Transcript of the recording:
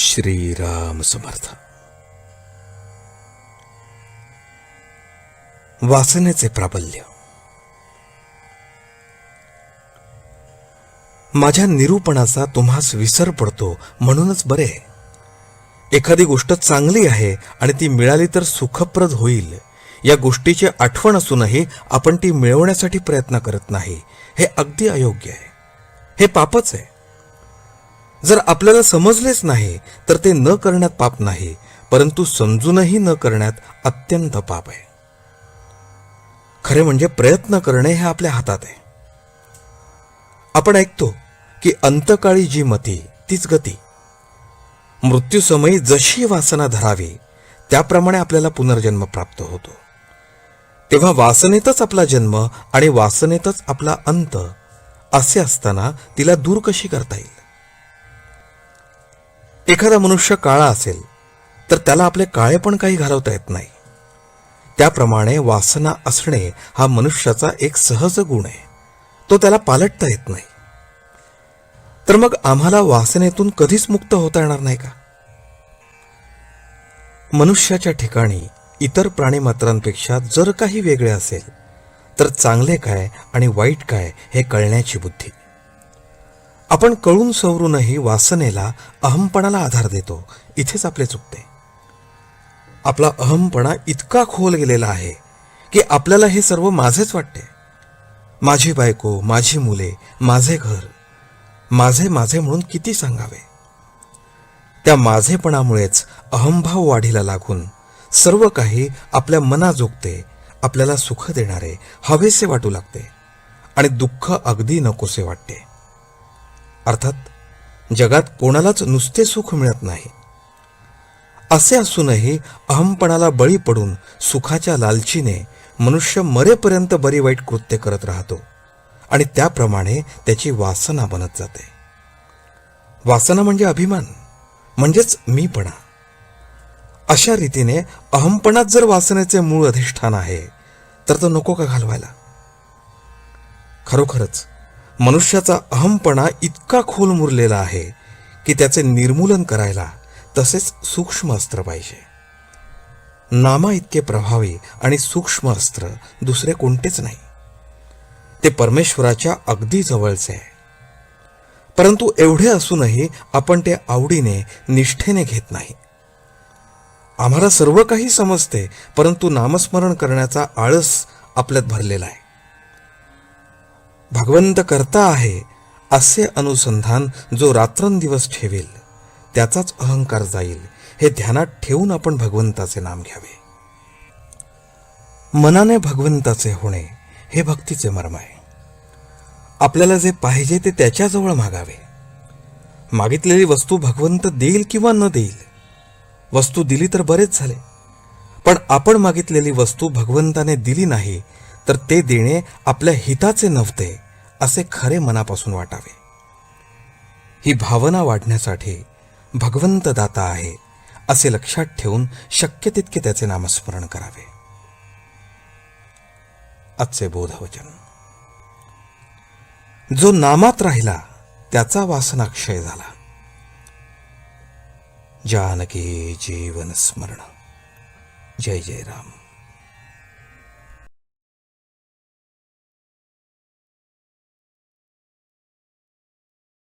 श्रीराम समर्थ. वासनेचे प्राबल्य. माझ्या निरूपणाचा तुम्हास विसर पडतो म्हणूनच बरे. एखादी गोष्ट चांगली आहे आणि ती मिळाली तर सुखप्रद होईल. या गोष्टीची आठवण असूनही आपण ती मिळवण्यासाठी प्रयत्न करत नाही. हे अगदी अयोग्य आहे. हे पापच आहे. जर आपल्याला समजलेच नाही तर ते न करण्यात पाप नाही परंतु समजूनही न करण्यात अत्यंत पाप आहे. खरे म्हणजे प्रयत्न करणे हे आपल्या हातात आहे. आपण ऐकतो की अंतकाळी जी मती तीच गती. मृत्यूसमयी जशी वासना धरावी त्याप्रमाणे आपल्याला पुनर्जन्म प्राप्त होतो. तेव्हा वासनेतच आपला जन्म आणि वासनेतच आपला अंत असे असताना तिला दूर कशी करता येईल? एखादा मनुष्य काळा असेल तर त्याला आपले काळे पण काही घालवता येत नाही. त्याप्रमाणे वासना असणे हा मनुष्याचा एक सहज गुण आहे. तो त्याला पालटता येत नाही. तर मग आम्हाला वासनेतून कधीच मुक्त होता येणार नाही का? मनुष्याच्या ठिकाणी इतर प्राणीमात्रांपेक्षा जर काही वेगळे असेल तर चांगले काय आणि वाईट काय हे कळण्याची बुद्धी. आपण कळून सवरूनही वासनेला अहमपणाला आधार देतो. इथेच आपले चुकते. आपला अहमपणा इतका खोल गेलेला आहे की आपल्याला हे सर्व माझेच वाटते. माझी बायको माझी मुले माझे घर माझे माझे म्हणून किती सांगावे? त्या माझेपणामुळेच अहंभाव वाढीला लागून सर्व काही आपल्या मनाजोगते आपल्याला सुख देणारे हवेसे वाटू लागते आणि दुःख अगदी नकोसे वाटते. अर्थात जगात कोणालाच नुसते सुख मिळत नाही. असे असूनही अहमपणाला बळी पडून सुखाच्या लालचीने मनुष्य मरेपर्यंत बरी वाईट कृत्य करत राहतो आणि त्याप्रमाणे त्याची वासना बनत जाते. वासना म्हणजे अभिमान म्हणजेच मीपणा. अशा रीतीने अहमपणात जर वासनेचे मूळ अधिष्ठान आहे तर तो नको का घालवायला? खरोखरच मनुष्याचा अहमपणा इतका खोल मुरलेला आहे की त्याचे निर्मूलन करायला तसेच सूक्ष्म अस्त्र पाहिजे. नामा इतके प्रभावी आणि सूक्ष्म अस्त्र दुसरे कोणतेच नाही. ते परमेश्वराच्या अगदी जवळचे आहे. परंतु एवढे असूनही आपण ते आवडीने निष्ठेने घेत नाही. आम्हाला सर्व काही समजते परंतु नामस्मरण करण्याचा आळस आपल्यात भरलेला आहे. भगवंत करता आहे असे अनुसंधान जो रात्रंदिवस ठेवेल त्याचाच अहंकार जाईल हे ध्यानात ठेवून आपण भगवंताचे नाम घ्यावे. मनाने भगवंताचे होणे हे भक्तीचे मर्म आहे. आपल्याला जे पाहिजे ते त्याच्याजवळ मागावे. मागितलेली वस्तू भगवंत देईल किंवा न देईल वस्तू दिली तर बरेच झाले पण आपण मागितलेली वस्तू भगवंताने दिली नाही तर ते देणे आपल्या हिताचे नव्हते असे खरे मनापासून वाटावे. ही भावना वाढण्यासाठी भगवंत दाता आहे असे लक्षात ठेवून शक्य तितके त्याचे नामस्मरण करावे. आजचे बोधवचन. जो नामात राहिला त्याचा वासनाक्षय झाला. जानकी जीवन स्मरण. जय जय राम.